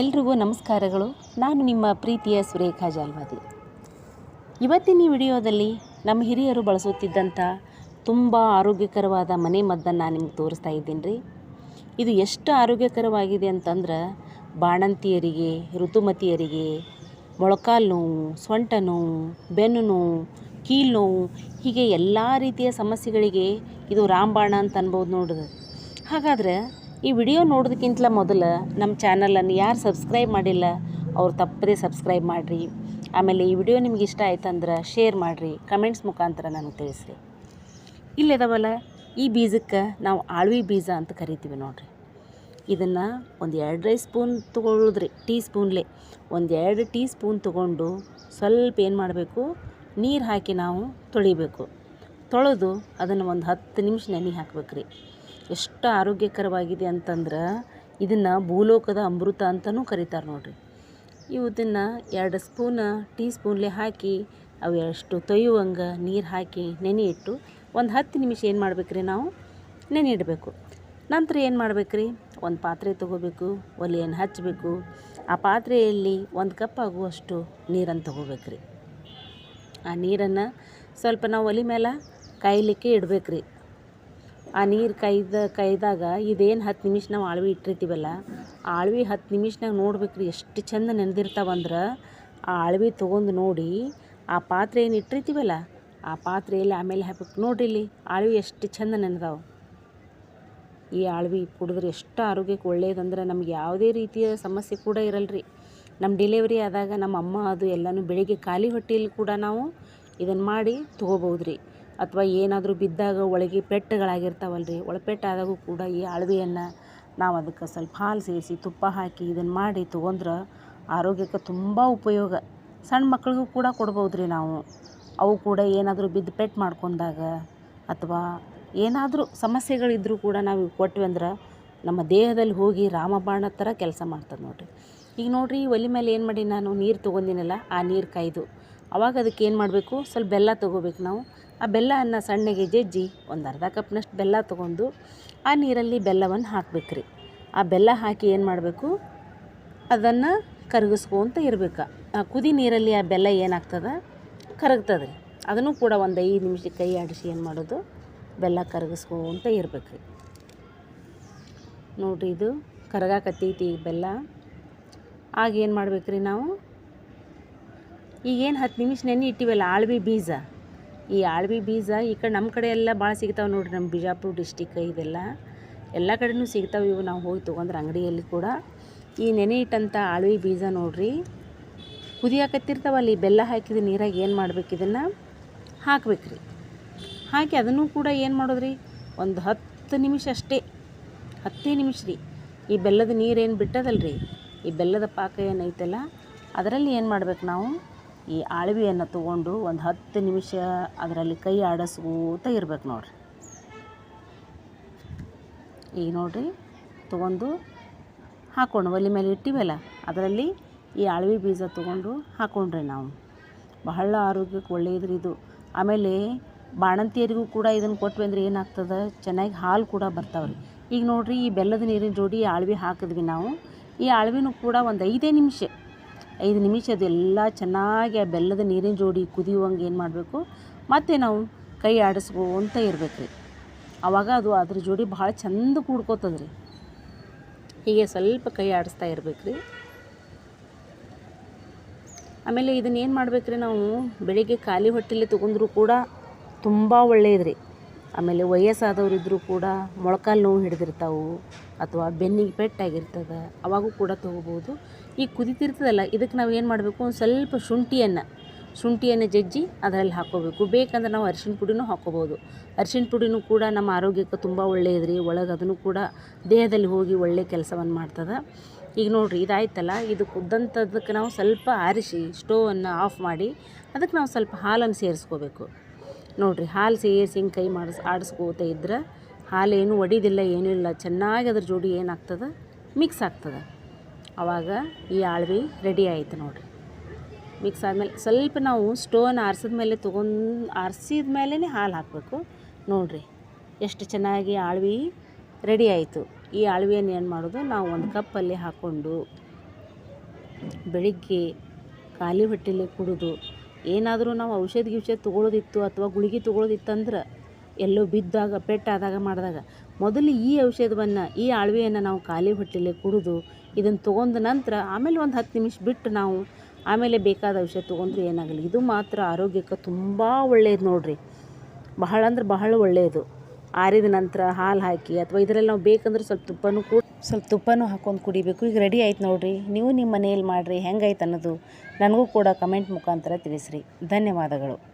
ಎಲ್ರಿಗೂ ನಮಸ್ಕಾರಗಳು. ನಾನು ನಿಮ್ಮ ಪ್ರೀತಿಯ ಸುರೇಖಾ ಜಾಲ್ವಾದಿ. ಇವತ್ತಿನ ಈ ವಿಡಿಯೋದಲ್ಲಿ ನಮ್ಮ ಹಿರಿಯರು ಬಳಸುತ್ತಿದ್ದಂಥ ತುಂಬ ಆರೋಗ್ಯಕರವಾದ ಮನೆ ಮದ್ದನ್ನು ನಿಮ್ಗೆ ತೋರಿಸ್ತಾ ಇದ್ದೀನಿ ರೀ ಇದು ಎಷ್ಟು ಆರೋಗ್ಯಕರವಾಗಿದೆ ಅಂತಂದ್ರೆ ಬಾಣಂತಿಯರಿಗೆ, ಋತುಮತಿಯರಿಗೆ, ಮೊಳಕಾಲು ನೋವು, ಸೊಂಟ ನೋವು, ಬೆನ್ನು ನೋವು ಕೀಲು ನೋವು, ಹೀಗೆ ಎಲ್ಲ ರೀತಿಯ ಸಮಸ್ಯೆಗಳಿಗೆ ಇದು ರಾಮಬಾಣ ಅಂತ ಅನ್ಬೋದು ನೋಡ್ರಿ. ಹಾಗಾದ್ರೆ ಈ ವಿಡಿಯೋ ನೋಡೋದಕ್ಕಿಂತ ಮೊದಲು ನಮ್ಮ ಚಾನಲನ್ನು ಯಾರು ಸಬ್ಸ್ಕ್ರೈಬ್ ಮಾಡಿಲ್ಲ, ಅವ್ರು ತಪ್ಪದೇ ಸಬ್ಸ್ಕ್ರೈಬ್ ಮಾಡಿರಿ. ಆಮೇಲೆ ಈ ವಿಡಿಯೋ ನಿಮ್ಗೆ ಇಷ್ಟ ಆಯ್ತಂದ್ರೆ ಶೇರ್ ಮಾಡಿರಿ. ಕಮೆಂಟ್ಸ್ ಮುಖಾಂತರ ನನಗೆ ತಿಳಿಸ್ರಿ. ಇಲ್ಲದವಲ್ಲ ಈ ಬೀಜಕ್ಕೆ ನಾವು ಆಳ್ವಿ ಬೀಜ ಅಂತ ಕರಿತೀವಿ ನೋಡಿರಿ. ಇದನ್ನು ಒಂದು ಎರಡೇ ಸ್ಪೂನ್ ತೊಗೊಳ್ಳೋದ್ರಿ ಟೀ ಸ್ಪೂನ್ಲೆ. ಒಂದು ಎರಡು ಟೀ ಸ್ಪೂನ್ ತೊಗೊಂಡು ಸ್ವಲ್ಪ ಏನು ಮಾಡಬೇಕು, ನೀರು ಹಾಕಿ ನಾವು ತೊಳಿಬೇಕು. ತೊಳೆದು ಅದನ್ನು ಒಂದು ಹತ್ತು ನಿಮಿಷ ನೆನೆ ಹಾಕ್ಬೇಕ್ರಿ. ಎಷ್ಟು ಆರೋಗ್ಯಕರವಾಗಿದೆ ಅಂತಂದ್ರೆ ಇದನ್ನು ಭೂಲೋಕದ ಅಮೃತ ಅಂತಲೂ ಕರೀತಾರೆ ನೋಡಿರಿ. ಇವುದನ್ನು ಎರಡು ಸ್ಪೂನ, ಟೀ ಸ್ಪೂನ್ಲೆ ಹಾಕಿ, ಅವು ಎಷ್ಟು ತೊಯ್ಯುವಂಗೆ, ನೀರು ಹಾಕಿ, ನೆನೆ ಇಟ್ಟು ಒಂದು ಹತ್ತು ನಿಮಿಷ ಏನು ಮಾಡ್ಬೇಕ್ರಿ ನಾವು? ನೆನೆ ಇಡಬೇಕು. ನಂತರ ಏನು ಮಾಡ್ಬೇಕ್ರಿ? ಒಂದು ಪಾತ್ರೆ ತೊಗೋಬೇಕು, ಒಲೆಯನ್ನು ಹಚ್ಚಬೇಕು ಆ ಪಾತ್ರೆಯಲ್ಲಿ ಒಂದು ಕಪ್ ಆಗುವಷ್ಟು ನೀರನ್ನು ತೊಗೋಬೇಕ್ರಿ. ಆ ನೀರನ್ನು ಸ್ವಲ್ಪ ನಾವು ಒಲೆ ಮೇಲೆ ಕಾಯಲಿಕ್ಕೆ ಇಡಬೇಕ್ರಿ. ಆ ನೀರು ಕಾಯ್ದ ಕಾಯ್ದಾಗ ಇದೇನು ಹತ್ತು ನಿಮಿಷ ನಾವು ಆಳ್ವಿ ಇಟ್ಟಿರ್ತೀವಲ್ಲ ಆಳ್ವಿ ಹತ್ತು ನಿಮಿಷನಾಗ ನೋಡ್ಬೇಕ್ರಿ ಎಷ್ಟು ಚಂದ ನೆನೆದಿರ್ತಾವಂದ್ರೆ, ಆ ಆಳ್ವಿ ತೊಗೊಂಡು ನೋಡಿ ಆ ಪಾತ್ರೆ ಏನು ಇಟ್ಟಿರ್ತೀವಲ್ಲ, ಆ ಪಾತ್ರೆಯಲ್ಲಿ ಆಮೇಲೆ ಹಾಕ್ಬೇಕು ನೋಡ್ರಿ ಇಲ್ಲಿ, ಆಳ್ವಿ ಎಷ್ಟು ಚಂದ ನೆನೆದಾವೆ. ಈ ಆಳ್ವಿ ಕುಡಿದ್ರೆ ಎಷ್ಟು ಆರೋಗ್ಯಕ್ಕೆ ಒಳ್ಳೆಯದಂದ್ರೆ ನಮ್ಗೆ ಯಾವುದೇ ರೀತಿಯ ಸಮಸ್ಯೆ ಕೂಡ ಇರಲ್ರಿ. ನಮ್ಮ ಡೆಲಿವರಿ ಆದಾಗ ನಮ್ಮ ಅಮ್ಮ ಅದು ಎಲ್ಲನೂ ಬೆಳಿಗ್ಗೆ ಖಾಲಿ ಹೊಟ್ಟೆಯಲ್ಲಿ ಕೂಡ ನಾವು ಇದನ್ನು ಮಾಡಿ ತೊಗೋಬೋದು ರೀ ಅಥವಾ ಏನಾದರೂ ಬಿದ್ದಾಗ ಒಳಗೆ ಪೆಟ್ಟುಗಳಾಗಿರ್ತಾವಲ್ಲ ರೀ ಒಳಪೆಟ್ಟಾದಾಗೂ ಕೂಡ ಈ ಅಳವಿಯನ್ನು ನಾವು ಅದಕ್ಕೆ ಸ್ವಲ್ಪ ಹಾಲು ಸೇರಿಸಿ ತುಪ್ಪ ಹಾಕಿ ಇದನ್ನು ಮಾಡಿ ತೊಗೊಂಡ್ರೆ ಆರೋಗ್ಯಕ್ಕೆ ತುಂಬ ಉಪಯೋಗ. ಸಣ್ಣ ಮಕ್ಳಿಗೂ ಕೂಡ ಕೊಡ್ಬೋದು ರೀ ನಾವು. ಅವು ಕೂಡ ಏನಾದರೂ ಬಿದ್ದು ಪೆಟ್ಟು ಮಾಡ್ಕೊಂಡಾಗ ಅಥವಾ ಏನಾದರೂ ಸಮಸ್ಯೆಗಳಿದ್ದರೂ ಕೂಡ ನಾವು ಕೊಟ್ವಿ ಅಂದ್ರೆ ನಮ್ಮ ದೇಹದಲ್ಲಿ ಹೋಗಿ ರಾಮಬಾಣ ಥರ ಕೆಲಸ ಮಾಡ್ತದೆ ನೋಡಿರಿ. ಈಗ ನೋಡಿರಿ ಒಲೆ ಮೇಲೆ ಏನು ಮಾಡಿ ನಾನು? ನೀರು ತೊಗೊಂಡಿನಲ್ಲ, ಆ ನೀರು ಕಾಯ್ದು. ಅವಾಗ ಅದಕ್ಕೆ ಏನು ಮಾಡಬೇಕು? ಸ್ವಲ್ಪ ಬೆಲ್ಲ ತೊಗೋಬೇಕು ನಾವು. ಆ ಬೆಲ್ಲವನ್ನು ಸಣ್ಣಗೆ ಜಜ್ಜಿ ಒಂದು ಅರ್ಧ ಕಪ್ನಷ್ಟು ಬೆಲ್ಲ ತೊಗೊಂಡು ಆ ನೀರಲ್ಲಿ ಬೆಲ್ಲವನ್ನು ಹಾಕ್ಬೇಕ್ರಿ. ಆ ಬೆಲ್ಲ ಹಾಕಿ ಏನು ಮಾಡಬೇಕು? ಅದನ್ನು ಕರಗಿಸ್ಕೊಂತ ಇರ್ಬೇಕು. ಆ ಕುದಿ ನೀರಲ್ಲಿ ಆ ಬೆಲ್ಲ ಏನಾಗ್ತದೆ? ಕರಗ್ತದೆ ರೀ ಅದನ್ನು ಕೂಡ ಒಂದು ಐದು ನಿಮಿಷ ಕೈ ಆಡಿಸಿ ಏನು ಮಾಡೋದು? ಬೆಲ್ಲ ಕರಗಿಸ್ಕೊಂತ ಇರ್ಬೇಕು ರೀ ನೋಡಿರಿ ಇದು ಕರಗಾಕತ್ತೈತಿ ಬೆಲ್ಲ. ಆಗೇನು ಏನು ಮಾಡ್ಬೇಕ್ರಿ ನಾವು? ಈಗೇನು ಹತ್ತು ನಿಮಿಷ ನೆನೆ ಇಟ್ಟಿವಲ್ಲ ಆಳ್ವಿ ಬೀಜ. ಈ ಆಳ್ವಿ ಬೀಜ ಈ ಕಡೆ ನಮ್ಮ ಕಡೆ ಎಲ್ಲ ಭಾಳ ಸಿಗ್ತಾವೆ ನೋಡ್ರಿ ನಮ್ಮ ಬಿಜಾಪುರ ಡಿಸ್ಟಿಕ್ ಇದೆಲ್ಲ. ಎಲ್ಲ ಕಡೆನೂ ಸಿಗ್ತಾವೆ ಇವು ನಾವು ಹೋಗಿ ತೊಗೊಂಡ್ರೆ ಅಂಗಡಿಯಲ್ಲಿ ಕೂಡ. ಈ ನೆನೆ ಇಟ್ಟಂಥ ಆಳ್ವಿ ಬೀಜ ನೋಡ್ರಿ. ಕುದಿಯಾಕತ್ತಿರ್ತಾವಲ್ಲ ಈ ಬೆಲ್ಲ ಹಾಕಿದ ನೀರಾಗಿ ಏನು ಮಾಡ್ಬೇಕು ಇದನ್ನು? ಹಾಕ್ಬೇಕ್ರಿ. ಹಾಕಿ ಅದನ್ನು ಕೂಡ ಏನು ಮಾಡೋದ್ರಿ? ಒಂದು ಹತ್ತು ನಿಮಿಷ ಅಷ್ಟೇ. ಹತ್ತೇ ನಿಮಿಷ ರೀ. ಈ ಬೆಲ್ಲದ ನೀರೇನು ರೀ ಈ ಬೆಲ್ಲದ ಪಾಕ ಏನೈತಲ್ಲ ಅದರಲ್ಲಿ ಏನು ಮಾಡ್ಬೇಕು ನಾವು? ಈ ಆಳ್ವಿಯನ್ನು ತೊಗೊಂಡು ಒಂದು ಹತ್ತು ನಿಮಿಷ ಅದರಲ್ಲಿ ಕೈ ಆಡಿಸ್ಕೋತ ಇರ್ಬೇಕು ನೋಡ್ರಿ. ಈಗ ನೋಡಿರಿ, ತೊಗೊಂಡು ಹಾಕ್ಕೊಂಡು ಒಲೆ ಮೇಲೆ ಇಟ್ಟಿವಲ್ಲ, ಅದರಲ್ಲಿ ಈ ಆಳ್ವಿ ಬೀಜ ತೊಗೊಂಡು ಹಾಕ್ಕೊಂಡ್ರಿ ನಾವು. ಬಹಳ ಆರೋಗ್ಯಕ್ಕೆ ಒಳ್ಳೆಯದ್ರಿ ಇದು. ಆಮೇಲೆ ಬಾಣಂತಿಯರಿಗೂ ಕೂಡ ಇದನ್ನು ಕೊಟ್ವಿ ಅಂದ್ರೆ ಏನಾಗ್ತದೆ? ಚೆನ್ನಾಗಿ ಹಾಲು ಕೂಡ ಬರ್ತಾವ್ರಿ. ಈಗ ನೋಡಿರಿ, ಈ ಬೆಲ್ಲದ ನೀರಿನ ಜೋಡಿ ಆಳ್ವಿ ಹಾಕಿದ್ವಿ ನಾವು. ಈ ಆಳ್ವಿನೂ ಕೂಡ ಒಂದು ಐದೇ ನಿಮಿಷ ಐದು ನಿಮಿಷ ಅದೆಲ್ಲ ಚೆನ್ನಾಗಿ ಆ ಬೆಲ್ಲದ ನೀರಿನ ಜೋಡಿ ಕುದಿಯುವಂಗೆ ಏನು ಮಾಡಬೇಕು? ಮತ್ತು ನಾವು ಕೈ ಆಡಿಸ್ಕೊಂತ ಇರ್ಬೇಕು ರೀ ಆವಾಗ ಅದು ಅದ್ರ ಜೋಡಿ ಭಾಳ ಚಂದ ಕೂಡ್ಕೋತದ ರೀ ಹೀಗೆ ಸ್ವಲ್ಪ ಕೈ ಆಡಿಸ್ತಾ ಇರ್ಬೇಕು ರೀ ಆಮೇಲೆ ಇದನ್ನೇನು ಮಾಡ್ಬೇಕು ರೀ ನಾವು ಬೆಳಿಗ್ಗೆ ಖಾಲಿ ಹೊಟ್ಟೆಲಿ ತೊಗೊಂಡ್ರೂ ಕೂಡ ತುಂಬ ಒಳ್ಳೆಯದು ರೀ ಆಮೇಲೆ ವಯಸ್ಸಾದವ್ರು ಇದ್ದರೂ ಕೂಡ ಮೊಳಕಾಲು ನೋವು ಹಿಡಿದಿರ್ತಾವೆ ಅಥವಾ ಬೆನ್ನಿಗೆ ಪೆಟ್ಟಾಗಿರ್ತದೆ, ಅವಾಗೂ ಕೂಡ ತೊಗೋಬೋದು ಈ ಕುದಿತಿರ್ತದಲ್ಲ, ಇದಕ್ಕೆ ನಾವು ಏನು ಮಾಡಬೇಕು? ಒಂದು ಸ್ವಲ್ಪ ಶುಂಠಿಯನ್ನು ಶುಂಠಿಯನ್ನು ಜಜ್ಜಿ ಅದರಲ್ಲಿ ಹಾಕೋಬೇಕು. ಬೇಕಂದ್ರೆ ನಾವು ಅರಿಶಿನ ಪುಡಿನೂ ಹಾಕ್ಕೋಬೋದು ಅರಿಶಿನ ಪುಡಿನೂ ಕೂಡ ನಮ್ಮ ಆರೋಗ್ಯಕ್ಕೆ ತುಂಬ ಒಳ್ಳೆಯದು ರೀ ಒಳಗೆ ಅದನ್ನು ಕೂಡ ದೇಹದಲ್ಲಿ ಹೋಗಿ ಒಳ್ಳೆಯ ಕೆಲಸವನ್ನು ಮಾಡ್ತದೆ. ಈಗ ನೋಡಿರಿ, ಇದಾಯ್ತಲ್ಲ? ಇದು ಕುದ್ದಂಥದಕ್ಕೆ ನಾವು ಸ್ವಲ್ಪ ಆರಿಸಿ ಸ್ಟೋವನ್ನು ಆಫ್ ಮಾಡಿ ಅದಕ್ಕೆ ನಾವು ಸ್ವಲ್ಪ ಹಾಲನ್ನು ಸೇರಿಸ್ಕೋಬೇಕು. ನೋಡಿರಿ, ಹಾಲು ಸೇರಿಸಿ ಹಿಂಗೆ ಕೈ ಮಾಡಿಸ್ ಆಡಿಸ್ಕೋತ ಇದ್ರೆ ಏನು ಒಡಿದಿಲ್ಲ, ಏನೂ ಇಲ್ಲ. ಚೆನ್ನಾಗಿ ಅದ್ರ ಜೋಡಿ ಏನಾಗ್ತದೆ? ಮಿಕ್ಸ್ ಆಗ್ತದೆ. ಆವಾಗ ಈ ಆಳ್ವಿ ರೆಡಿ ಆಯಿತು ನೋಡಿರಿ. ಮಿಕ್ಸ್ ಆದಮೇಲೆ ಸ್ವಲ್ಪ ನಾವು ಸ್ಟೋನ್ ಆರಿಸಿದ ಮೇಲೆ ತೊಗೊಂಡು, ಆರಿಸಿದ ಮೇಲೇ ಹಾಲು ಹಾಕಬೇಕು. ನೋಡಿರಿ, ಎಷ್ಟು ಚೆನ್ನಾಗಿ ಆಳ್ವಿ ರೆಡಿ ಆಯಿತು. ಈ ಆಳ್ವಿಯನ್ನು ಏನು ಮಾಡೋದು? ನಾವು ಒಂದು ಕಪ್ಪಲ್ಲಿ ಹಾಕ್ಕೊಂಡು ಬೆಳಿಗ್ಗೆ ಖಾಲಿ ಹೊಟ್ಟೆಲಿ ಕುಡಿದು ಏನಾದರೂ ನಾವು ಔಷಧ ಗಿಷಧ ತೊಗೊಳೋದಿತ್ತು ಅಥವಾ ಗುಳಿಗೆ ತೊಗೊಳೋದಿತ್ತಂದ್ರೆ ಎಲ್ಲೋ ಬಿದ್ದಾಗ ಪೆಟ್ಟಾದಾಗ ಮಾಡಿದಾಗ ಮೊದಲು ಈ ಔಷಧವನ್ನು, ಈ ಅಳವೆಯನ್ನು ನಾವು ಖಾಲಿ ಹೊಟ್ಟೆಲೆ ಕುಡಿದು ಇದನ್ನು ತೊಗೊಂಡ ನಂತರ ಆಮೇಲೆ ಒಂದು ಹತ್ತು ನಿಮಿಷ ಬಿಟ್ಟು ನಾವು ಆಮೇಲೆ ಬೇಕಾದ ಔಷಧ ತೊಗೊಂಡ್ರೆ ಏನಾಗಲ್ಲ. ಇದು ಮಾತ್ರ ಆರೋಗ್ಯಕ್ಕೆ ತುಂಬ ಒಳ್ಳೆಯದು ನೋಡಿರಿ. ಬಹಳ ಅಂದ್ರೆ ಬಹಳ ಒಳ್ಳೆಯದು ಆರಿದ ನಂತರ ಹಾಲು ಹಾಕಿ ಅಥವಾ ಇದರಲ್ಲಿ ನಾವು ಬೇಕಂದ್ರೆ ಸ್ವಲ್ಪ ತುಪ್ಪನೂ ಕೂಡ ಸ್ವಲ್ಪ ತುಪ್ಪನೂ ಹಾಕ್ಕೊಂಡು ಕುಡಿಬೇಕು. ಈಗ ರೆಡಿ ಆಯ್ತು ನೋಡಿರಿ. ನೀವು ನಿಮ್ಮ ಮನೆಯಲ್ಲಿ ಮಾಡಿರಿ. ಹೆಂಗೈತೆ ಅನ್ನೋದು ನನಗೂ ಕೂಡ ಕಮೆಂಟ್ ಮುಖಾಂತರ ತಿಳಿಸ್ರಿ. ಧನ್ಯವಾದಗಳು.